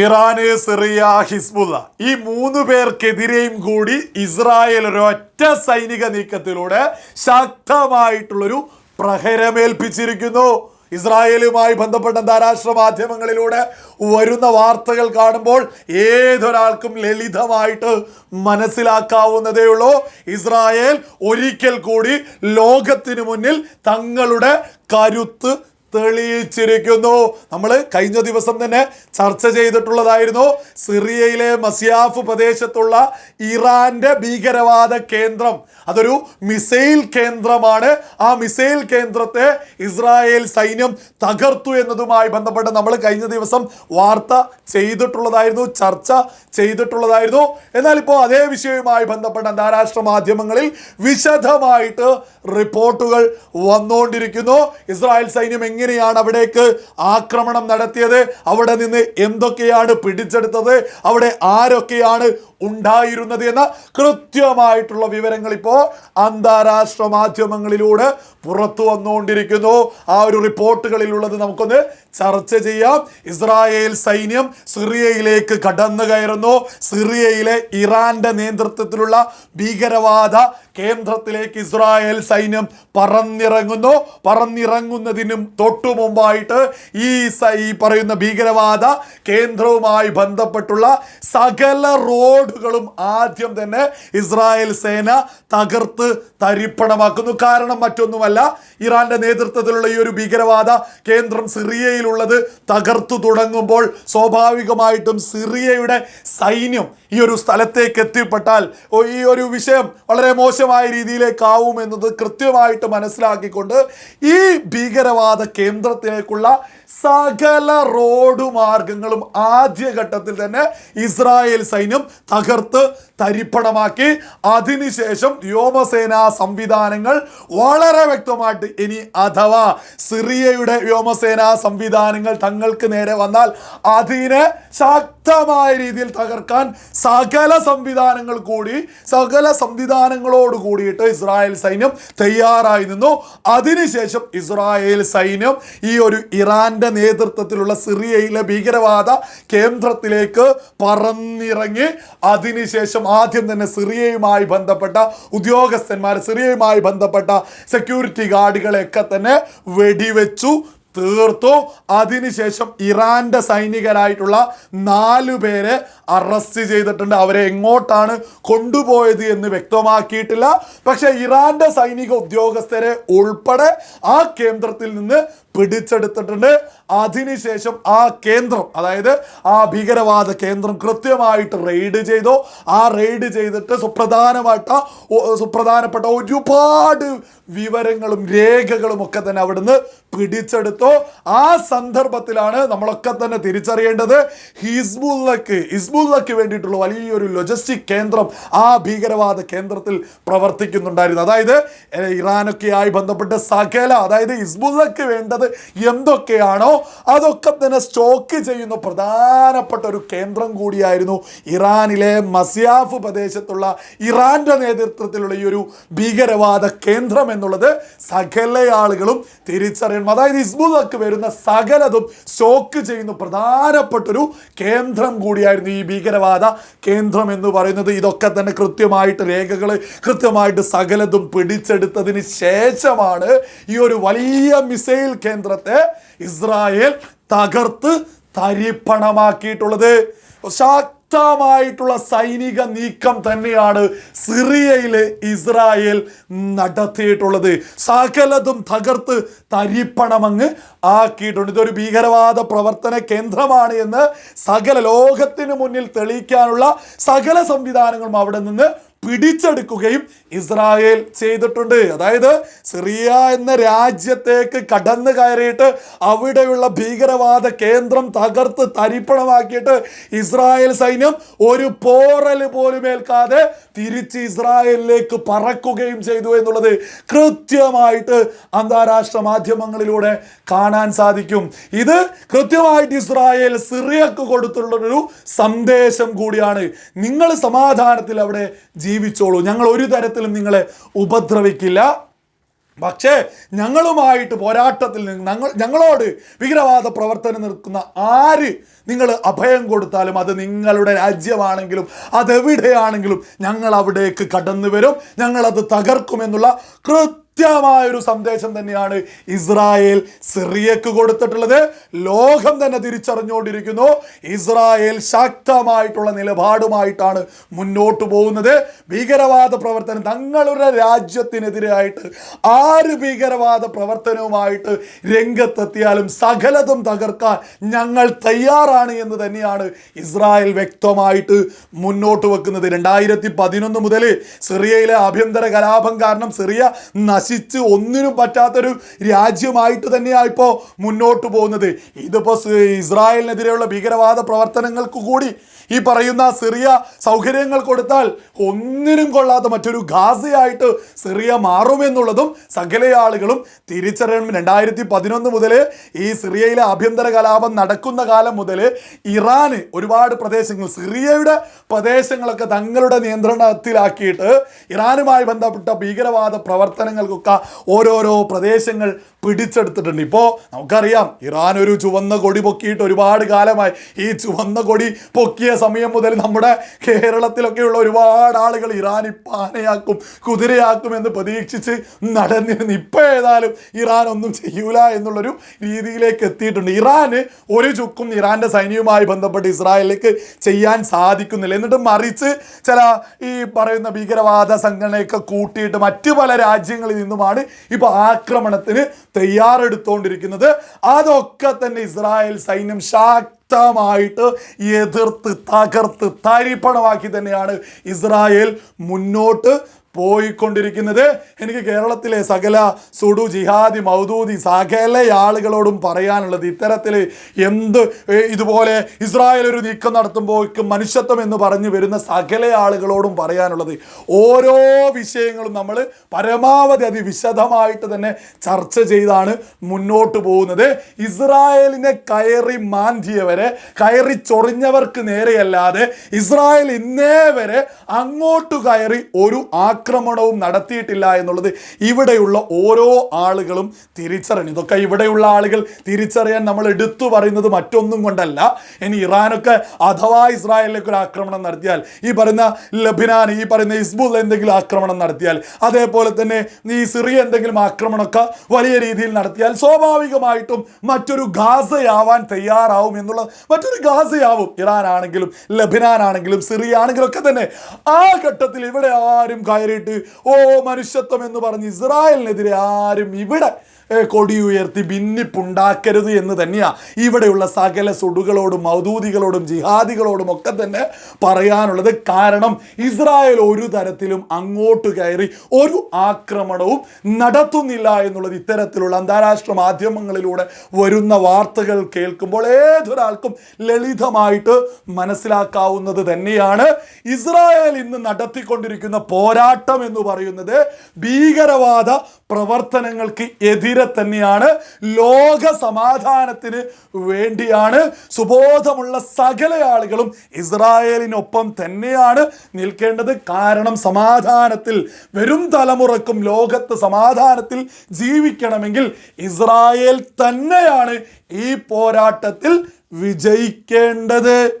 ഇറാന് Syria Hezbollah ഈ മൂന്ന് പേർക്കെതിരെയും കൂടി ഇസ്രായേൽ ഒരൊറ്റ സൈനിക നീക്കത്തിലൂടെ ശക്തമായിട്ടുള്ളൊരു പ്രഹരമേൽപ്പിച്ചിരിക്കുന്നു. ഇസ്രായേലുമായി ബന്ധപ്പെട്ട അന്താരാഷ്ട്ര മാധ്യമങ്ങളിലൂടെ വരുന്ന വാർത്തകൾ കാണുമ്പോൾ ഏതൊരാൾക്കും ലളിതമായിട്ട് മനസ്സിലാക്കാവുന്നതേ ഉള്ളൂ. ഇസ്രായേൽ ഒരിക്കൽ കൂടി ലോകത്തിനു മുന്നിൽ തങ്ങളുടെ കരുത്ത് തെളിയിച്ചിരിക്കുന്നു. നമ്മൾ കഴിഞ്ഞ ദിവസം തന്നെ ചർച്ച ചെയ്തിട്ടുള്ളതായിരുന്നു സിറിയയിലെ മസിയാഫ് പ്രദേശത്തുള്ള ഇറാന്റെ ഭീകരവാദ കേന്ദ്രം. അതൊരു മിസൈൽ കേന്ദ്രമാണ്. ആ മിസൈൽ കേന്ദ്രത്തെ ഇസ്രായേൽ സൈന്യം തകർത്തു എന്നതുമായി ബന്ധപ്പെട്ട് നമ്മൾ കഴിഞ്ഞ ദിവസം വാർത്ത ചെയ്തിട്ടുള്ളതായിരുന്നു ചർച്ച ചെയ്തിട്ടുള്ളതായിരുന്നു. എന്നാൽ ഇപ്പോൾ അതേ വിഷയവുമായി ബന്ധപ്പെട്ട അന്താരാഷ്ട്ര മാധ്യമങ്ങളിൽ വിശദമായിട്ട് റിപ്പോർട്ടുകൾ വന്നുകൊണ്ടിരിക്കുന്നു ഇസ്രായേൽ സൈന്യം എങ്ങനെയാണ് അവിടേക്ക് ആക്രമണം നടത്തിയത്? അവിടെ നിന്ന് എന്തൊക്കെയാണ് പിടിച്ചെടുത്തത്? അവിടെ ആരൊക്കെയാണ് ഉണ്ടായിരുന്നത് എന്ന കൃത്യമായിട്ടുള്ള വിവരങ്ങൾ ഇപ്പോൾ അന്താരാഷ്ട്ര മാധ്യമങ്ങളിലൂടെ പുറത്തു വന്നുകൊണ്ടിരിക്കുന്നു. ആ ഒരു റിപ്പോർട്ടുകളിലുള്ളത് നമുക്കൊന്ന് ചർച്ച ചെയ്യാം. ഇസ്രായേൽ സൈന്യം സിറിയയിലേക്ക് കടന്നു കയറുന്നു. സിറിയയിലെ ഇറാന്റെ നേതൃത്വത്തിലുള്ള ഭീകരവാദ കേന്ദ്രത്തിലേക്ക് ഇസ്രായേൽ സൈന്യം പറന്നിറങ്ങുന്നു. പറന്നിറങ്ങുന്നതിനും തൊട്ടു മുമ്പായിട്ട് ഈ ഈ പറയുന്ന ഭീകരവാദ കേന്ദ്രവുമായി ബന്ധപ്പെട്ടുള്ള സകല റോഡുകളും ആദ്യം തന്നെ ഇസ്രായേൽ സേന തകർത്ത് തരിപ്പണമാക്കുന്നു. കാരണം മറ്റൊന്നുമല്ല ഇറാന്റെ നേതൃത്വത്തിലുള്ള ഈ ഒരു ഭീകരവാദ കേന്ദ്രം സിറിയയിലുള്ളത് തകർത്തു തുടങ്ങുമ്പോൾ സ്വാഭാവികമായിട്ടും സിറിയയുടെ സൈന്യം ഈ ഒരു സ്ഥലത്തേക്ക് എത്തിപ്പെട്ടാൽ ഈ ഒരു വിഷയം വളരെ മോശമായ രീതിയിലേക്കാവും എന്നത് കൃത്യമായിട്ട് മനസ്സിലാക്കിക്കൊണ്ട് ഈ ഭീകരവാദ കേന്ദ്രത്തിലേക്കുള്ള സകല റോഡ് മാർഗങ്ങളും ആദ്യഘട്ടത്തിൽ തന്നെ ഇസ്രായേൽ സൈന്യം തകർത്ത് തരിപ്പണമാക്കി. അതിനുശേഷം വ്യോമസേനാ സംവിധാനങ്ങൾ വളരെ വ്യക്തമായിട്ട് ഇനി അഥവാ സിറിയയുടെ വ്യോമസേനാ സംവിധാനങ്ങൾ തങ്ങൾക്ക് നേരെ വന്നാൽ അതിനെ ശക്തമായ രീതിയിൽ തകർക്കാൻ സകല സംവിധാനങ്ങൾ കൂടി സകല സംവിധാനങ്ങളോട് കൂടിയിട്ട് ഇസ്രായേൽ സൈന്യം തയ്യാറായി നിന്നു. അതിനുശേഷം ഇസ്രായേൽ സൈന്യം ഈ ഒരു ഇറാന്റെ നേതൃത്വത്തിലുള്ള സിറിയയിലെ ഭീകരവാദ കേന്ദ്രത്തിലേക്ക് പറന്നിറങ്ങി. അതിനുശേഷം ആദ്യം തന്നെ സിറിയയുമായി ബന്ധപ്പെട്ട ഉദ്യോഗസ്ഥന്മാർ സിറിയയുമായി ബന്ധപ്പെട്ട സെക്യൂരിറ്റി ഗാർഡുകളെയൊക്കെ തന്നെ വെടിവെച്ചു തീർത്തു. അതിനുശേഷം ഇറാന്റെ സൈനികരായിട്ടുള്ള നാലു പേരെ അറസ്റ്റ് ചെയ്തിട്ടുണ്ട്. അവരെ എങ്ങോട്ടാണ് കൊണ്ടുപോയത് എന്ന് വ്യക്തമാക്കിയിട്ടില്ല. പക്ഷേ ഇറാന്റെ സൈനിക ഉദ്യോഗസ്ഥരെ ഉൾപ്പെടെ ആ കേന്ദ്രത്തിൽ നിന്ന് പിടിച്ചെടുത്തിട്ടുണ്ട്. അതിനുശേഷം ആ കേന്ദ്രം അതായത് ആ ഭീകരവാദ കേന്ദ്രം കൃത്യമായിട്ട് റെയ്ഡ് ചെയ്തു. ആ റെയ്ഡ് ചെയ്തിട്ട് സുപ്രധാനമായിട്ട് സുപ്രധാനപ്പെട്ട ഒരുപാട് വിവരങ്ങളും രേഖകളും ഒക്കെ തന്നെ അവിടുന്ന് പിടിച്ചെടുത്തു. ആ സന്ദർഭത്തിലാണ് നമ്മളൊക്കെ തന്നെ തിരിച്ചറിയേണ്ടത്. ഹിസ്ബുള്ളക്ക് ഹിസ്ബുള്ളക്ക് വേണ്ടിയിട്ടുള്ള വലിയൊരു ലൊജിസ്റ്റിക് കേന്ദ്രം ആ ഭീകരവാദ കേന്ദ്രത്തിൽ പ്രവർത്തിക്കുന്നുണ്ടായിരുന്നു. അതായത് ഇറാനൊക്കെയായി ബന്ധപ്പെട്ട സകല അതായത് ഹിസ്ബുള്ളക്ക് വേണ്ടത് എന്തൊക്കെയാണോ അതൊക്കെ തന്നെ സ്റ്റോക്ക് ചെയ്യുന്ന പ്രധാനപ്പെട്ട ഒരു കേന്ദ്രം കൂടിയായിരുന്നു ഇറാനിലെ മസിയാഫ് പ്രദേശത്തുള്ള ഇറാന്റെ നേതൃത്വത്തിലുള്ള ഈ ഒരു ഭീകരവാദ കേന്ദ്രം എന്നുള്ളത് സകല ആളുകളും തിരിച്ചറിയണം. അതായത് ഹിസ്ബുള്ളക്ക് വരുന്ന സകലതും സ്റ്റോക്ക് ചെയ്യുന്ന പ്രധാനപ്പെട്ടൊരു കേന്ദ്രം കൂടിയായിരുന്നു ഈ ഭീകരവാദ കേന്ദ്രം എന്ന് പറയുന്നത് ഇതൊക്കെ തന്നെ കൃത്യമായിട്ട് രേഖകൾ കൃത്യമായിട്ട് സകലതും പിടിച്ചെടുത്തതിന് ശേഷമാണ് ഈ ഒരു വലിയ മിസൈൽ കേന്ദ്രത്തെ ഇസ്രായേൽ തകർത്ത് തരിപ്പണമാക്കിയിട്ടുള്ളത്. ശക്തമായിട്ടുള്ള സൈനിക നീക്കം തന്നെയാണ് സിറിയയിൽ ഇസ്രായേൽ നടത്തിയിട്ടുള്ളത്. സകലതും തകർത്ത് തരിപ്പണമങ്ങ് ആക്കിയിട്ടുണ്ട്. ഇതൊരു ഭീകരവാദ പ്രവർത്തന കേന്ദ്രമാണ് എന്ന് സകല ലോകത്തിന് മുന്നിൽ തെളിയിക്കാനുള്ള സകല സംവിധാനങ്ങളും അവിടെ നിന്ന് പിടിച്ചെടുക്കുകയും ഇസ്രായേൽ ചെയ്തിട്ടുണ്ട്. അതായത് സിറിയ എന്ന രാജ്യത്തേക്ക് കടന്നു കയറിയിട്ട് അവിടെയുള്ള ഭീകരവാദ കേന്ദ്രം തകർത്ത് തരിപ്പണമാക്കിയിട്ട് ഇസ്രായേൽ സൈന്യം ഒരു പോറൽ പോലും ഏൽക്കാതെ തിരിച്ച് ഇസ്രായേലിലേക്ക് പറക്കുകയും ചെയ്തു എന്നുള്ളത് കൃത്യമായിട്ട് അന്താരാഷ്ട്ര മാധ്യമങ്ങളിലൂടെ കാണാൻ സാധിക്കും. ഇത് കൃത്യമായിട്ട് ഇസ്രായേൽ സിറിയക്ക് കൊടുത്തുള്ളൊരു സന്ദേശം കൂടിയാണ്. നിങ്ങൾ സമാധാനത്തിൽ അവിടെ ജീവിച്ചോളൂ. ഞങ്ങൾ ഒരു തരത്തിലും നിങ്ങളെ ഉപദ്രവിക്കില്ല. പക്ഷേ ഞങ്ങളുമായിട്ട് പോരാട്ടത്തിൽ ഞങ്ങൾ ഞങ്ങളോട് ഭീകരവാദ പ്രവർത്തനം നിൽക്കുന്ന ആര് നിങ്ങൾ അഭയം കൊടുത്താലും അത് നിങ്ങളുടെ രാജ്യമാണെങ്കിലും അതെവിടെയാണെങ്കിലും ഞങ്ങൾ അവിടേക്ക് കടന്നു വരും ഞങ്ങളത് തകർക്കുമെന്നുള്ള കൃത്യമായൊരു സന്ദേശം തന്നെയാണ് ഇസ്രായേൽ സിറിയക്ക് കൊടുത്തിട്ടുള്ളത്. ലോകം തന്നെ തിരിച്ചറിഞ്ഞുകൊണ്ടിരിക്കുന്നു. ഇസ്രായേൽ ശക്തമായിട്ടുള്ള നിലപാടുമായിട്ടാണ് മുന്നോട്ട് പോകുന്നത്. ഭീകരവാദ പ്രവർത്തനം തങ്ങളുടെ രാജ്യത്തിനെതിരായിട്ട് ആര് ഭീകരവാദ പ്രവർത്തനവുമായിട്ട് രംഗത്തെത്തിയാലും സകലതും തകർക്കാൻ ഞങ്ങൾ തയ്യാറാണ് എന്ന് തന്നെയാണ് ഇസ്രായേൽ വ്യക്തമായിട്ട് മുന്നോട്ട് വെക്കുന്നത്. രണ്ടായിരത്തി പതിനൊന്ന് മുതൽ സിറിയയിലെ ആഭ്യന്തര കലാപം കാരണം സിറിയ നശിച്ച് ഒന്നിനും പറ്റാത്തൊരു രാജ്യമായിട്ട് തന്നെയാണ് ഇപ്പോൾ മുന്നോട്ട് പോകുന്നത്. ഇതിപ്പോൾ ഇസ്രായേലിനെതിരെയുള്ള ഭീകരവാദ പ്രവർത്തനങ്ങൾക്ക് കൂടി ഈ പറയുന്ന സിറിയ സൗകര്യങ്ങൾ കൊടുത്താൽ ഒന്നിനും കൊള്ളാത്ത മറ്റൊരു ഗാസയായിട്ട് സിറിയ മാറുമെന്നുള്ളതും സകല ആളുകളും തിരിച്ചറിയണം. രണ്ടായിരത്തി പതിനൊന്ന് മുതൽ ഈ സിറിയയിലെ ആഭ്യന്തര കലാപം നടക്കുന്ന കാലം മുതൽ ഇറാന് ഒരുപാട് പ്രദേശങ്ങൾ സിറിയയുടെ പ്രദേശങ്ങളൊക്കെ തങ്ങളുടെ നിയന്ത്രണത്തിലാക്കിയിട്ട് ഇറാനുമായി ബന്ധപ്പെട്ട ഭീകരവാദ പ്രവർത്തനങ്ങൾക്കൊക്കെ ഓരോരോ പ്രദേശങ്ങൾ പിടിച്ചെടുത്തിട്ടുണ്ട്. ഇപ്പോൾ നമുക്കറിയാം ഇറാൻ ഒരു ചുവന്ന കൊടി പൊക്കിയിട്ട് ഒരുപാട് കാലമായി. ഈ ചുവന്ന കൊടി പൊക്കിയ സമയം മുതൽ നമ്മുടെ കേരളത്തിലൊക്കെയുള്ള ഒരുപാട് ആളുകൾ ഇറാൻ ഇപ്പം ആനയാക്കും കുതിരയാക്കും എന്ന് പ്രതീക്ഷിച്ച് നടന്നിരുന്നു. ഇപ്പം ഏതായാലും ഇറാൻ ഒന്നും ചെയ്യൂല എന്നുള്ളൊരു രീതിയിലേക്ക് എത്തിയിട്ടുണ്ട്. ഇറാന് ഒരു ചുക്കും ഇറാന്റെ സൈന്യവുമായി ബന്ധപ്പെട്ട് ഇസ്രായേലിലേക്ക് ചെയ്യാൻ സാധിക്കുന്നില്ല. എന്നിട്ട് മറിച്ച് ചില ഈ പറയുന്ന ഭീകരവാദ സംഘടനയൊക്കെ കൂട്ടിയിട്ട് മറ്റു പല രാജ്യങ്ങളിൽ നിന്നുമാണ് ഇപ്പോൾ ആക്രമണത്തിന് തയ്യാറെടുത്തുകൊണ്ടിരിക്കുന്നത് അതൊക്കെ തന്നെ ഇസ്രായേൽ സൈന്യം ശക്തമായിട്ട് എതിർത്ത് തകർത്ത് തരിപ്പണമാക്കി തന്നെയാണ് ഇസ്രായേൽ മുന്നോട്ട് പോയിക്കൊണ്ടിരിക്കുന്നത്. എനിക്ക് കേരളത്തിലെ സകല സുഡു ജിഹാദി മൗദൂദി സകല ആളുകളോടും പറയാനുള്ളത് ഇത്തരത്തിൽ എന്ത് ഇതുപോലെ ഇസ്രായേൽ ഒരു നീക്കം നടത്തുമ്പോഴേക്കും മനുഷ്യത്വം എന്ന് പറഞ്ഞു വരുന്ന സകല ആളുകളോടും പറയാനുള്ളത്. ഓരോ വിഷയങ്ങളും നമ്മൾ പരമാവധി അതിവിശദമായിട്ട് തന്നെ ചർച്ച ചെയ്താണ് മുന്നോട്ട് പോകുന്നത്. ഇസ്രായേലിനെ കയറി മാന്തിയവരെ കയറി ചൊറിഞ്ഞവർക്ക് നേരെയല്ലാതെ ഇസ്രായേൽ ഇന്നേ വരെ അങ്ങോട്ട് കയറി ഒരു ആക്രമണവും നടത്തിയിട്ടില്ല എന്നുള്ളത് ഇവിടെയുള്ള ഓരോ ആളുകളും തിരിച്ചറിഞ്ഞു. ഇതൊക്കെ ഇവിടെയുള്ള ആളുകൾ തിരിച്ചറിയാൻ നമ്മൾ എടുത്തു പറയുന്നത് മറ്റൊന്നും കൊണ്ടല്ല. ഇനി ഇറാനൊക്കെ അഥവാ ഇസ്രായേലിലേക്ക് ഒരു ആക്രമണം നടത്തിയാൽ ഈ പറയുന്ന ലബിനാൻ ഈ പറയുന്ന ഇസ്ബുൽ എന്തെങ്കിലും ആക്രമണം നടത്തിയാൽ അതേപോലെ തന്നെ ഈ സിറിയ എന്തെങ്കിലും ആക്രമണമൊക്കെ വലിയ രീതിയിൽ നടത്തിയാൽ സ്വാഭാവികമായിട്ടും മറ്റൊരു ഗാസയാവാൻ തയ്യാറാവും എന്നുള്ള മറ്റൊരു ഗാസയാവും ഇറാൻ ആണെങ്കിലും ആണെങ്കിലും സിറിയ ആണെങ്കിലും ഒക്കെ തന്നെ. ആ ഘട്ടത്തിൽ ഇവിടെ ആരും കയറിയിട്ട് ഓ മനുഷ്യത്വം എന്ന് പറഞ്ഞ് ഇസ്രായേലിനെതിരെ ആരും ഇവിടെ കൊടി ഉയർത്തി ഭിന്നിപ്പുണ്ടാക്കരുത് എന്ന് തന്നെയാണ് ഇവിടെയുള്ള സകല സുടുകളോടും മൗദൂദികളോടും ജിഹാദികളോടും ഒക്കെ തന്നെ പറയാനുള്ളത്. കാരണം ഇസ്രായേൽ ഒരു തരത്തിലും അങ്ങോട്ട് കയറി ഒരു ആക്രമണവും നടത്തുന്നില്ല എന്നുള്ളത് ഇത്തരത്തിലുള്ള അന്താരാഷ്ട്ര മാധ്യമങ്ങളിലൂടെ വരുന്ന വാർത്തകൾ കേൾക്കുമ്പോൾ ഏതൊരാൾക്കും ലളിതമായിട്ട് മനസ്സിലാക്കാവുന്നത് തന്നെയാണ്. ഇസ്രായേൽ ഇന്ന് നടത്തിക്കൊണ്ടിരിക്കുന്ന പോരാട്ടം എന്ന് പറയുന്നത് ഭീകരവാദ പ്രവർത്തനങ്ങൾക്ക് എതിരെ തന്നെയാണ്. ലോക സമാധാനത്തിന് വേണ്ടിയാണ്. സുബോധമുള്ള സകല ആളുകളും ഇസ്രായേലിനൊപ്പം തന്നെയാണ് നിൽക്കേണ്ടത്. കാരണം സമാധാനത്തിൽ വരും തലമുറക്കും ലോകത്ത് സമാധാനത്തിൽ ജീവിക്കണമെങ്കിൽ ഇസ്രായേൽ തന്നെയാണ് ഈ പോരാട്ടത്തിൽ വിജയിക്കേണ്ടത്.